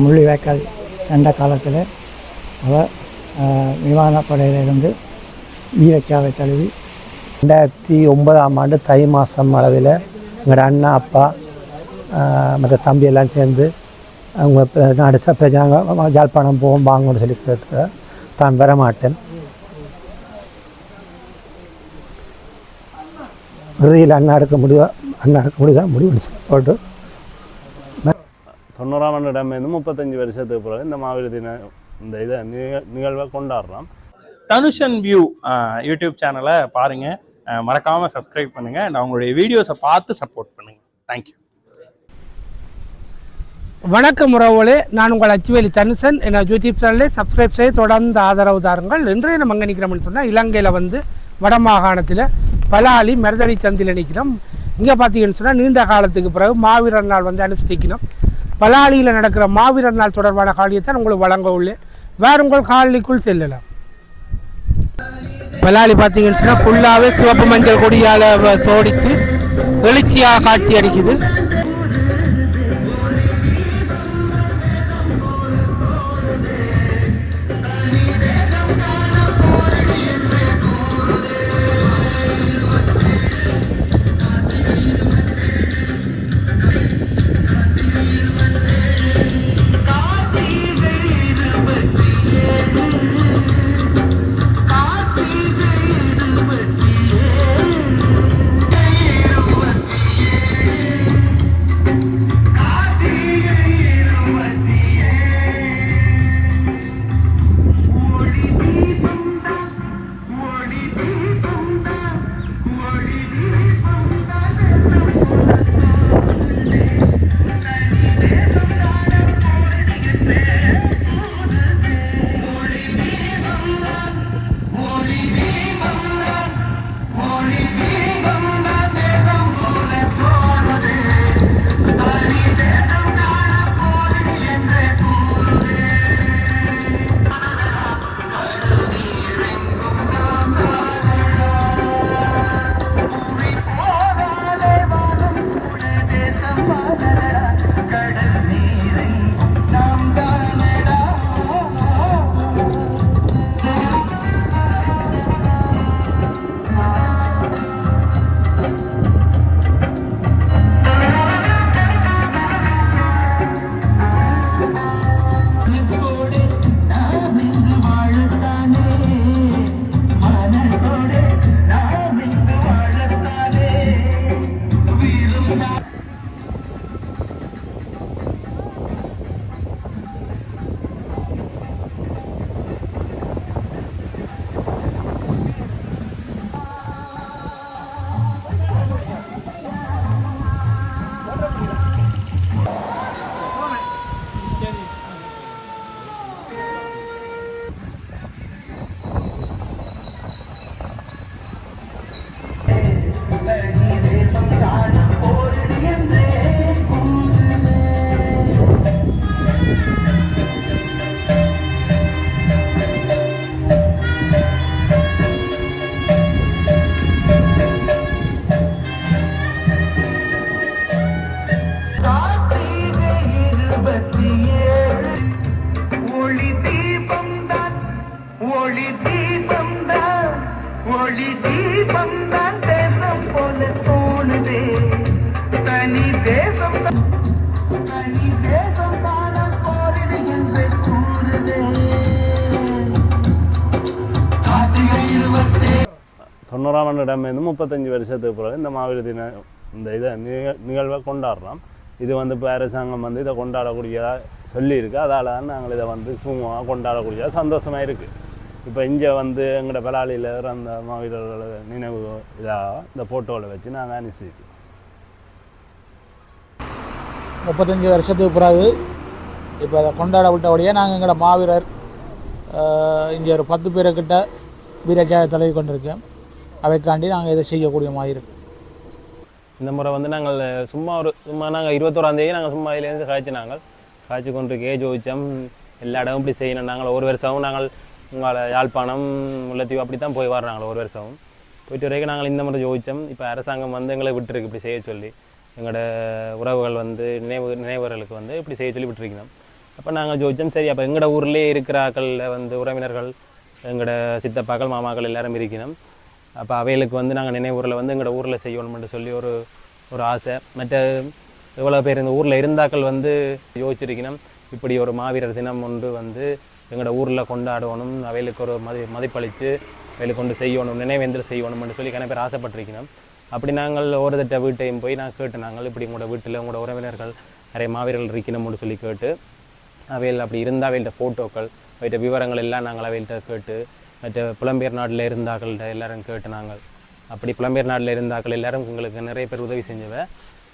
முள்ளிவாய்க்கால் சண்டை காலத்தில் அவர் விமானப்படையிலிருந்து ஈரக்காவை தழுவி ரெண்டாயிரத்தி ஒன்பதாம் ஆண்டு தை மாதம் அளவில் எங்களோட அண்ணா அப்பா மற்ற தம்பி எல்லாம் சேர்ந்து அவங்க நாடு ச- பிரஜாங்க ஜாழ்ப்பாணம் போவோம் வாங்கன்னு சொல்லி கேட்டு தான் வர மாட்டேன் இறுதியில் அண்ணா எடுக்க முடிவா அண்ணா எடுக்க முடிவா முடிவு போட்டு. தொண்ணூறாம் ஆண்டிடமிருந்து முப்பத்தஞ்சு வருஷத்துக்கு பிறகு இந்த மாவீர தின இந்த இதை நிக- நிகழ்வை கொண்டாடுறோம். தனுஷன் வியூ யூடியூப் சேனலை பாருங்க. அஹ் மறக்காம சப்ஸ்கிரைப் பண்ணுங்க. and அவங்களுடைய வீடியோஸை பார்த்து சப்போர்ட் பண்ணுங்க. தேங்க்யூ வணக்கம் உறவுகளே நான் உங்கள் அச்சுவேலி தனுசன். என்ன யூடியூப் சேனலே சப்ஸ்கிரைப் செய்ய தொடர்ந்து ஆதரவு தாருங்கள். இன்றைய நம்ம எங்கே நிற்கிறோம்னு சொன்னால் இலங்கையில் வந்து வடமாகாணத்தில் பலாலி மருதணி சந்தில் நிற்கிறோம் இங்கே பார்த்தீங்கன்னு சொன்னால் நீண்ட காலத்துக்கு பிறகு மாவீரர் நாள் வந்து அனுஷ்டிக்கணும். பலாலியில் நடக்கிற மாவீரர் நாள் தொடர்பான காலியத்தை உங்களுக்கு வழங்க உள்ளேன். வேறு உங்கள் காலனிக்குள் செல்லலாம். பலாலி பார்த்தீங்கன்னு சொன்னால் ஃபுல்லாகவே சிவப்பு மஞ்சள் கொடியால் சோடித்து வெளிச்சியாக காட்சி அடிக்குது தொண்ணூறாம் முப்பத்தஞ்சு வருஷத்துக்கு பிறகு இந்த மாவீர தின இந்த இதை நிக- நிகழ்வை கொண்டாடுறோம் இது வந்து இப்போ அரசாங்கம் வந்து இதை கொண்டாடக்கூடியதாக சொல்லியிருக்கு அதால் தான் நாங்கள் இதை வந்து சுமூகமாக கொண்டாடக்கூடியதாக சந்தோஷமாக இருக்குது இப்போ இங்கே வந்து எங்களோட பலாலியில் அந்த மாவீரர்கள் நினைவு இதாக இந்த ஃபோட்டோவில் வச்சு நாங்கள் அனுசரிக்கிறோம் முப்பத்தஞ்சு வருஷத்துக்கு பிறகு இப்போ அதை கொண்டாட விட்டபடியே நாங்கள் எங்களோட மாவீரர் இங்கே ஒரு பத்து பேருக்கிட்ட வீரஜாய தலைவி கொண்டிருக்கேன் அதைக்காண்டி நாங்கள் இதை செய்யக்கூடிய மாதிரி இருக்கு. இந்த முறை வந்து நாங்கள் சும்மா ஒரு சும்மா நாங்கள் இருபத்தோராந்தேதி நாங்கள் சும்மா இதுலேருந்து காய்ச்சி நாங்கள். காய்ச்சி கொண்டு கேஜ் வச்சோம் எல்லா இடமும் இப்படி செய்யணும். நாங்கள் ஒரு வருஷமும் நாங்கள் உங்களை யாழ்ப்பாணம் முல்லைத்தீவு அப்படி தான் போய் வர்றாங்க ஒரு வருஷம் போயிட்டு வரைக்கும் நாங்கள் இந்த முறை ஜோதிச்சோம். இப்போ அரசாங்கம் வந்து எங்களை விட்டுருக்கு இப்படி செய்ய சொல்லி. எங்களோட உறவுகள் வந்து நினைவு நினைவர்களுக்கு வந்து இப்படி செய்ய சொல்லி விட்டுருக்கணும் அப்போ நாங்கள் ஜோதிச்சோம். சரி அப்போ எங்களோட ஊர்லேயே இருக்கிற ஆக்களில் வந்து உறவினர்கள் எங்களோட சித்தப்பாக்கள் மாமாக்கள் எல்லாரும் இருக்கணும் அப்போ அவைகளுக்கு வந்து நாங்கள் நினைவூரில் வந்து எங்களோட ஊரில் செய்யணும்னு சொல்லி ஒரு ஒரு ஆசை. மற்ற எவ்வளோ பேர் இந்த ஊரில் இருந்தாக்கள் வந்து யோசிச்சிருக்கணும். இப்படி ஒரு மாவீரர் தினம் ஒன்று வந்து எங்களோட ஊரில் கொண்டாடணும். அவைகளுக்கு ஒரு மதி மதிப்பளித்து அவைகளுக்கு கொண்டு செய்யணும். நினைவேந்திர செய்யணும்னு சொல்லி கன பேர் ஆசைப்பட்டிருக்கணும். அப்படி நாங்கள் ஒரு தட்ட வீட்டையும் போய் நான் கேட்டு நாங்கள் இப்படி உங்களோட வீட்டில் உங்களோட உறவினர்கள் நிறைய மாவீரர்கள் இருக்கணும்னு சொல்லி கேட்டு அவையில் அப்படி இருந்தால் அவையிட்ட ஃபோட்டோக்கள் அவைகிட்ட விவரங்கள் எல்லாம் நாங்கள் அவையில்ட்ட கேட்டு மற்ற புலம்பெயர் நாட்டில் இருந்தாக்கள்கிட்ட எல்லாரும் கேட்டு நாங்கள் அப்படி புலம்பெயர் நாட்டில் இருந்தாக்கள் எல்லாரும் எங்களுக்கு நிறைய பேர் உதவி செஞ்சவ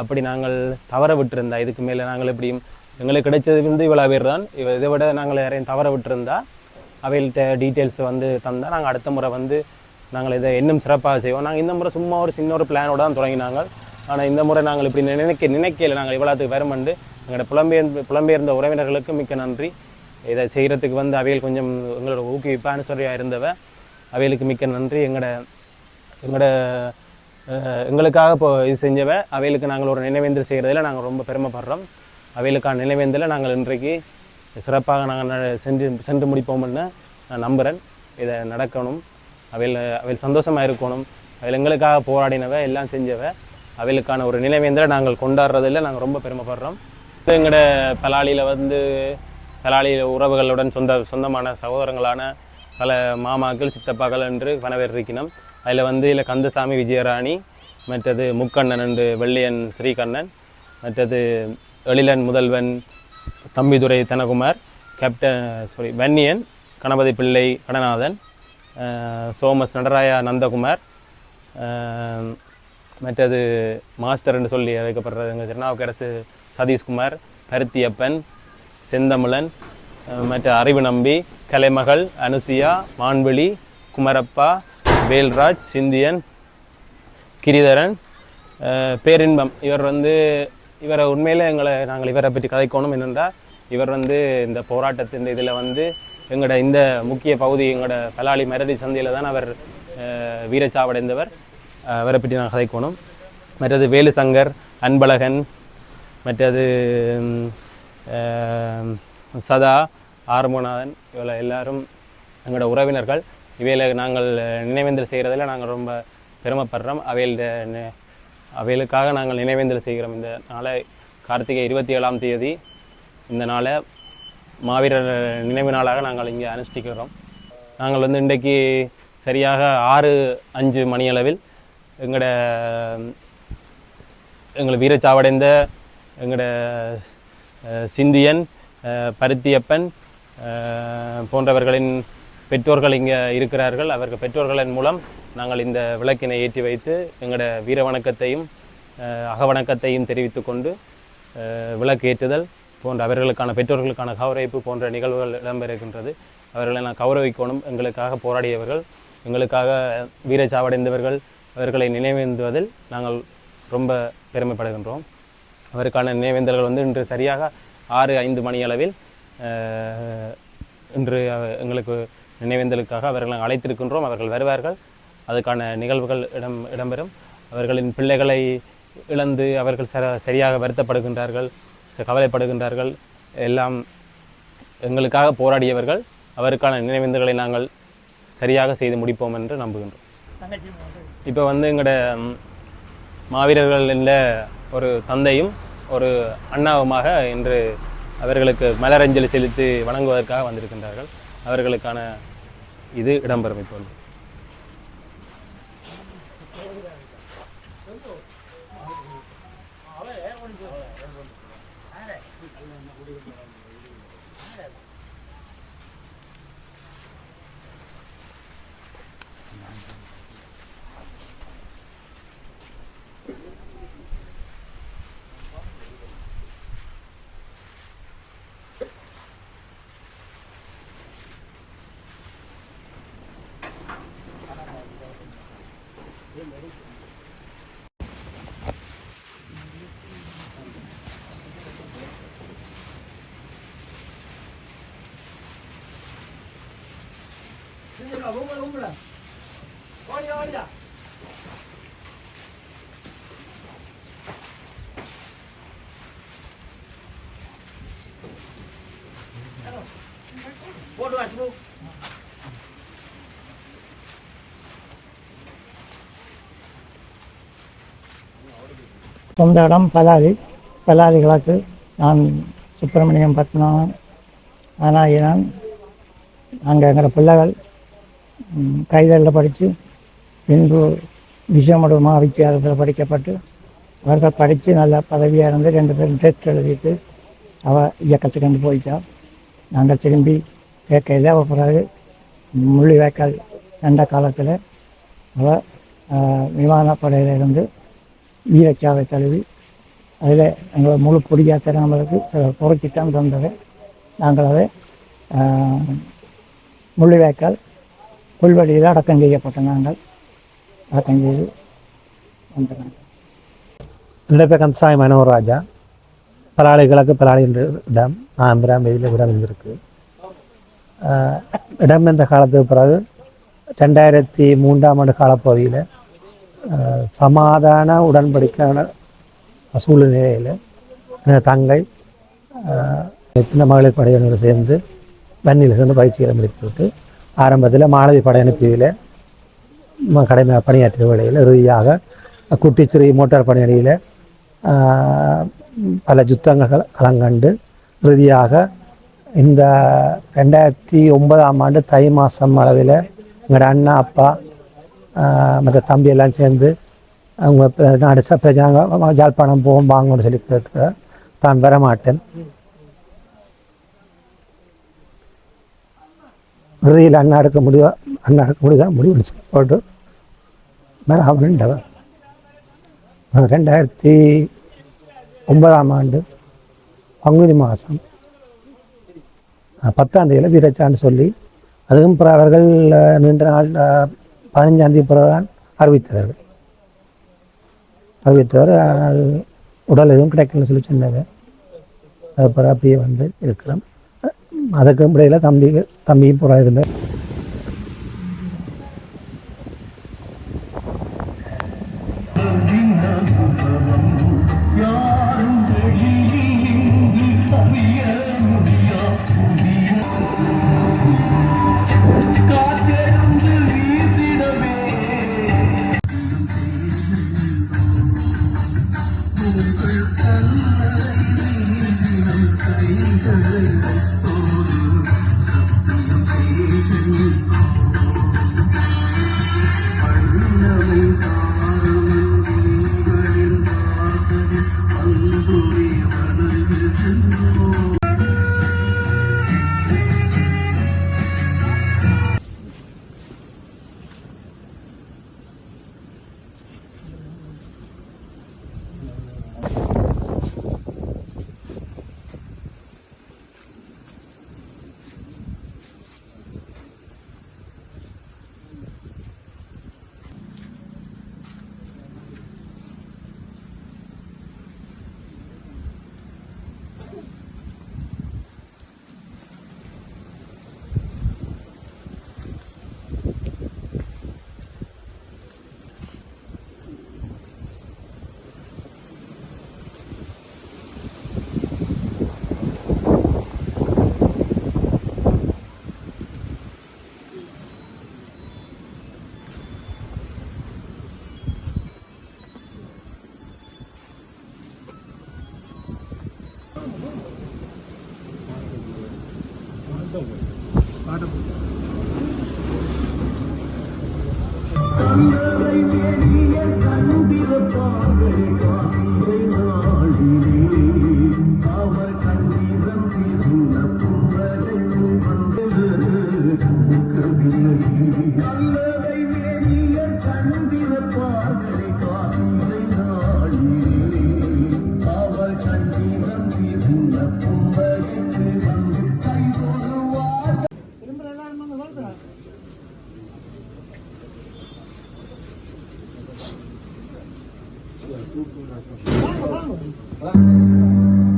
அப்படி நாங்கள் தவற விட்டுருந்தா இதுக்கு மேலே நாங்கள் எப்படியும் எங்களுக்கு கிடைச்சது வந்து இவ்வளோ பேர் தான் இவ இதை விட நாங்கள் யாரையும் தவற விட்டுருந்தா அவைகள்கிட்ட டீட்டெயில்ஸ் வந்து தந்தால் நாங்கள் அடுத்த முறை வந்து நாங்கள் இதை இன்னும் சிறப்பாக செய்வோம். நாங்கள் இந்த முறை சும்மா ஒரு சின்ன ஒரு பிளானோட தான் தொடங்கினாங்க. ஆனால் இந்த முறை நாங்கள் இப்படி நினைக்க நினைக்கல. நாங்கள் இவ்வளோத்துக்கு வருமண்டு எங்களோட புலம்பெயர் புலம்பெயர்ந்த உறவினர்களுக்கு மிக்க நன்றி. இதை செய்கிறதுக்கு வந்து அவைகள் கொஞ்சம் எங்களோட ஊக்குவிப்பான சொல்லியாக இருந்தவ அவைகளுக்கு மிக்க நன்றி. எங்களோட எங்களோட எங்களுக்காக இப்போ இது செஞ்சவ அவைகளுக்கு நாங்கள் ஒரு நினைவேந்தல் செய்கிறதில் நாங்கள் ரொம்ப பெருமைப்படுறோம். அவைகளுக்கான நினைவேந்தலை நாங்கள் இன்றைக்கு சிறப்பாக நாங்கள் ந- சென்று சென்று முடிப்போம்னு நான் நம்புகிறேன் இதை நடக்கணும். அவையில் அவையில் சந்தோஷமாக இருக்கணும். அவையில் எங்களுக்காக போராடினவ எல்லாம் செஞ்சவ அவைகளுக்கான ஒரு நினைவேந்தலை நாங்கள் கொண்டாடுறதில் நாங்கள் ரொம்ப பெருமைப்படுறோம். எங்களோட பலாலியில் வந்து தலாளி உறவுகளுடன் சொந்த சொந்தமான சகோதரங்களான பல மாமாக்கள் சித்தப்பாக்கள் என்று பல பேர் இருக்கணும் அதில் வந்து இல்லை கந்தசாமி விஜயராணி மற்றது முக்கண்ணன் என்று வெள்ளியன் ஸ்ரீகண்ணன் மற்றது எழிலன் முதல்வன் தம்பிதுரை தனகுமார் கேப்டன் சாரி வன்னியன் கணபதி பிள்ளை கடநாதன் சோமஸ் நடராயா நந்தகுமார் மற்றது மாஸ்டர் என்று சொல்லி அழைக்கப்படுறது எங்கள் திருநாவுக்கரசு சதீஷ்குமார் பருத்தியப்பன் செந்தமிழன் மற்ற அறிவு நம்பி கலைமகள் அனுசியா மான்வெளி குமரப்பா வேல்ராஜ் சிந்தியன் கிரிதரன் பேரின்பம். இவர் வந்து இவரை உண்மையில் எங்களை நாங்கள் இவரை பற்றி கதைக்கணும் என்னென்றால் இவர் வந்து இந்த போராட்டத்தின் இதில் வந்து எங்களோட இந்த முக்கிய பகுதி எங்களோட பலாளி மரடி சந்தையில் தான் அவர் வீரச்சாவடைந்தவர். அவரை பற்றி நான் கதைக்கணும். மற்றது வேலுசங்கர் அன்பழகன் மற்றது சதா ஆறுமுகநாதன் இவளை எல்லாரும் எங்களோட உறவினர்கள். இவையில் நாங்கள் நினைவேந்தல் செய்கிறதில் நாங்கள் ரொம்ப பெருமைப்படுறோம். அவையில் அவைகளுக்காக நாங்கள் நினைவேந்தல் செய்கிறோம். இந்த நாளை கார்த்திகை இருபத்தி ஏழாம் தேதி இந்த நாளை மாவீரர் நினைவு நாளாக நாங்கள் இங்கே அனுஷ்டிக்கிறோம். நாங்கள் வந்து இன்றைக்கு சரியாக ஆறு அஞ்சு மணியளவில் எங்களோட எங்களை வீரச்சாவடைந்த எங்களோட சிந்தியன் பருத்தியப்பன் போன்றவர்களின் பெற்றோர்கள் இங்கே இருக்கிறார்கள். அவர்கள் பெற்றோர்களின் மூலம் நாங்கள் இந்த விளக்கினை ஏற்றி வைத்து எங்களோட வீர வணக்கத்தையும் அகவணக்கத்தையும் தெரிவித்து கொண்டு விளக்கு ஏற்றுதல் போன்ற அவர்களுக்கான பெற்றோர்களுக்கான கௌரவிப்பு போன்ற நிகழ்வுகள் இடம்பெறுகின்றது. அவர்களை நான் கௌரவிக்கணும். எங்களுக்காக போராடியவர்கள் எங்களுக்காக வீரச்சாவடைந்தவர்கள் அவர்களை நினைவேந்துவதில் நாங்கள் ரொம்ப பெருமைப்படுகின்றோம். அவருக்கான நினைவேந்தல்கள் வந்து இன்று சரியாக ஆறு ஐந்து மணி அளவில் இன்று எங்களுக்கு நினைவேந்தலுக்காக அவர்களை அழைத்திருக்கின்றோம். அவர்கள் வருவார்கள். அதுக்கான நிகழ்வுகள் இடம் இடம்பெறும். அவர்களின் பிள்ளைகளை இழந்து அவர்கள் சர சரியாக வருத்தப்படுகின்றார்கள் கவலைப்படுகின்றார்கள். எல்லாம் எங்களுக்காக போராடியவர்கள். அவருக்கான நினைவேந்தல்களை நாங்கள் சரியாக செய்து முடிப்போம் என்று நம்புகின்றோம். இப்போ வந்து எங்களோட மாவீரர்கள் என்ற ஒரு தந்தையும் ஒரு அண்ணாவுமாக இன்று அவர்களுக்கு மலரஞ்சலி செலுத்தி வணங்குவதற்காக வந்திருக்கின்றார்கள். அவர்களுக்கான இது இடம்பெறும் இப்பொழுது. சொந்த இடம் பலாதி பலாலி கிழக்கு. நான் சுப்பிரமணியம் பத்மநாபன். ஆனால் நான் நாங்கள் எங்களோட பிள்ளைகள் கைதலில் படித்து பின்பு விஷமடு மகாவித்தியாலயத்தில் படிக்கப்பட்டு அவர்கள் படித்து நல்ல பதவியாக இருந்து ரெண்டு பேரும் டெஸ்ட் எழுதிட்டு அவள் இயக்கத்துக்கு கொண்டு போயிட்டாள் நாங்கள் திரும்பி கேட்கையில் அவள் பிறகு முள்ளிவாய்க்கால் ரெண்ட காலத்தில் அவள் விமானப்படையிலிருந்து இருந்து ஈரச்சாவை தழுவி அதில் எங்களை முழு பொடியாக தராமலுக்கு குறைச்சித்தான் தந்தது. நாங்கள் அதை முள்ளிவாய்க்கால் புல்வெளியில் அடக்கம் செய்யப்பட்ட நாங்கள் அடக்கம் செய்து வந்தோம் என்னுடைய பேர் கந்தசாமி மனோராஜா பலாளி கிழக்கு பலாளி இடம் ஆம்பிராம் இதில் இடம் இருந்திருக்கு. இடம் இந்த காலத்துக்கு பிறகு ரெண்டாயிரத்தி மூன்றாம் ஆண்டு காலப்பகுதியில் சமாதான உடன்படிக்கையான சூழ்நிலையில் எனது தங்கை எத்தனை மகளிர் படையினர் சேர்ந்து வன்னியில் சேர்ந்து பயிற்சிகளை முடித்துவிட்டு ஆரம்பத்தில் மாணவி படை அனுப்பியில் கடமை பணியாற்றிய வேளையில் இறுதியாக குட்டிச்சிறு மோட்டார் பணியடியில் பல யுத்தங்கள் கலங்கண்டு இறுதியாக இந்த ரெண்டாயிரத்தி ஒன்பதாம் ஆண்டு தை மாதம் அளவில் எங்களோட அண்ணா அப்பா மற்ற தம்பி எல்லாம் சேர்ந்து அவங்க ப- நாடு பிரஜாங்க ஜாழ்ப்பாணம் போகும் வாங்கன்னு சொல்லி கேட்க தான் வரமாட்டேன். இறுதியில் அண்ணா எடுக்க முடியும் அண்ணா எடுக்க முடியுதா? முடிவு போட்டு மேலே அவன்ண்டவன் ரெண்டாயிரத்தி ஒன்பதாம் ஆண்டு பங்குனி மாதம். பத்தாம் தேதியில் வீரச்சான்னு சொல்லி அதுக்கும் பிற அவர்கள் நின்ற நாள் பதினஞ்சாம் தேதி பிறகு தான் அறிவித்தவர் உடல் எதுவும் கிடைக்கலன்னு சொல்லி சொன்னாங்க. அது பிறகு அப்படியே வந்து இருக்கிறோம். அதுக்கும் இடையில் தம்பி தம்பியும் புறா இருந்தார் கைகள் காட்டப்படும் Vamos, vamos.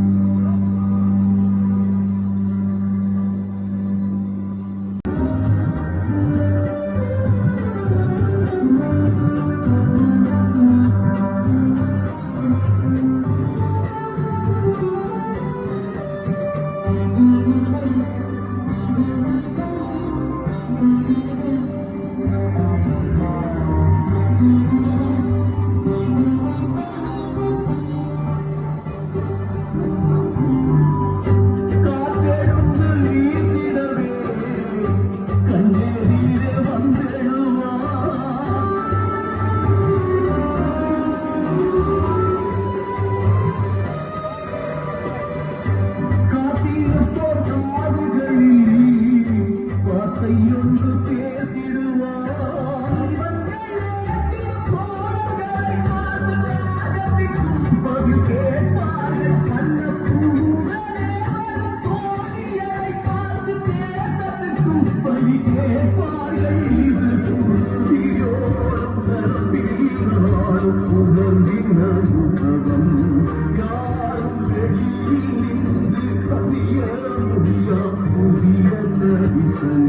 வீசிடவே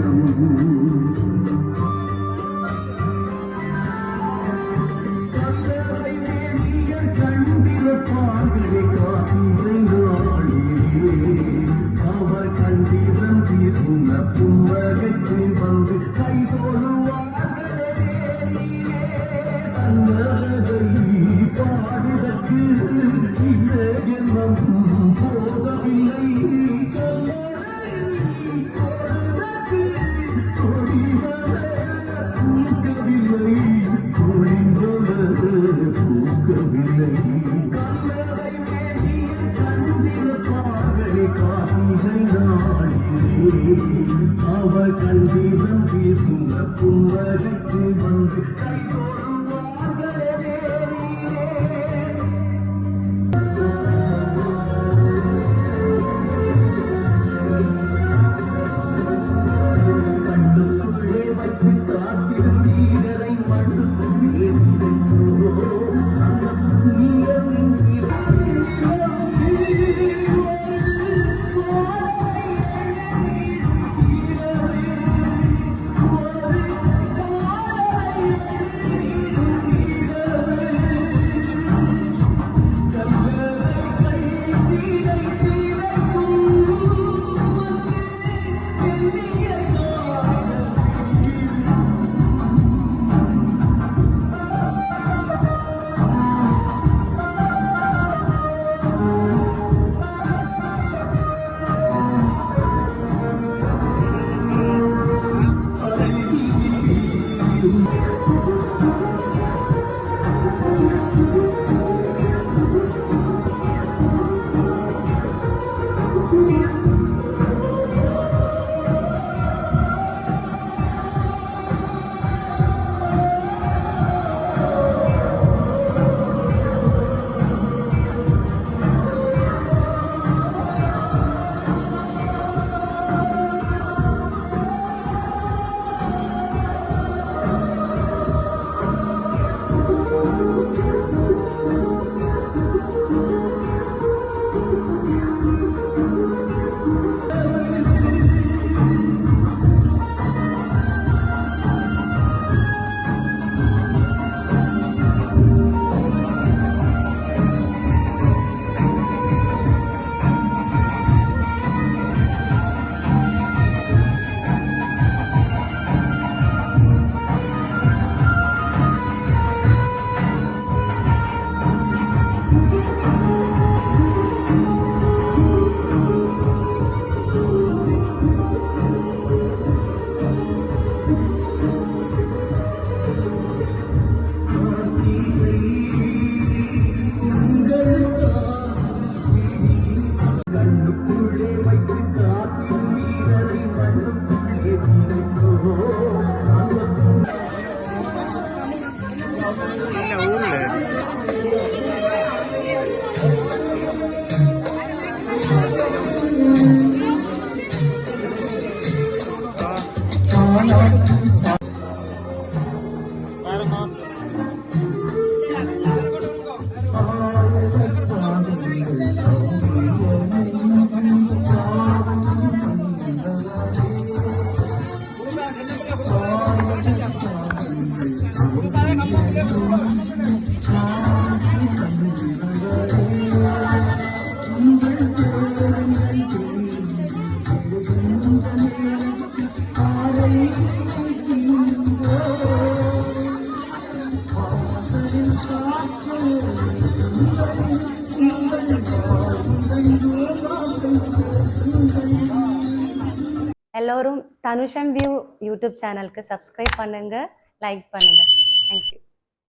அவர் எல்லோரும் வியூ யூடியூப் சேனலுக்கு சப்ஸ்கிரைப் பண்ணுங்க லைக் பண்ணுங்க. Thank you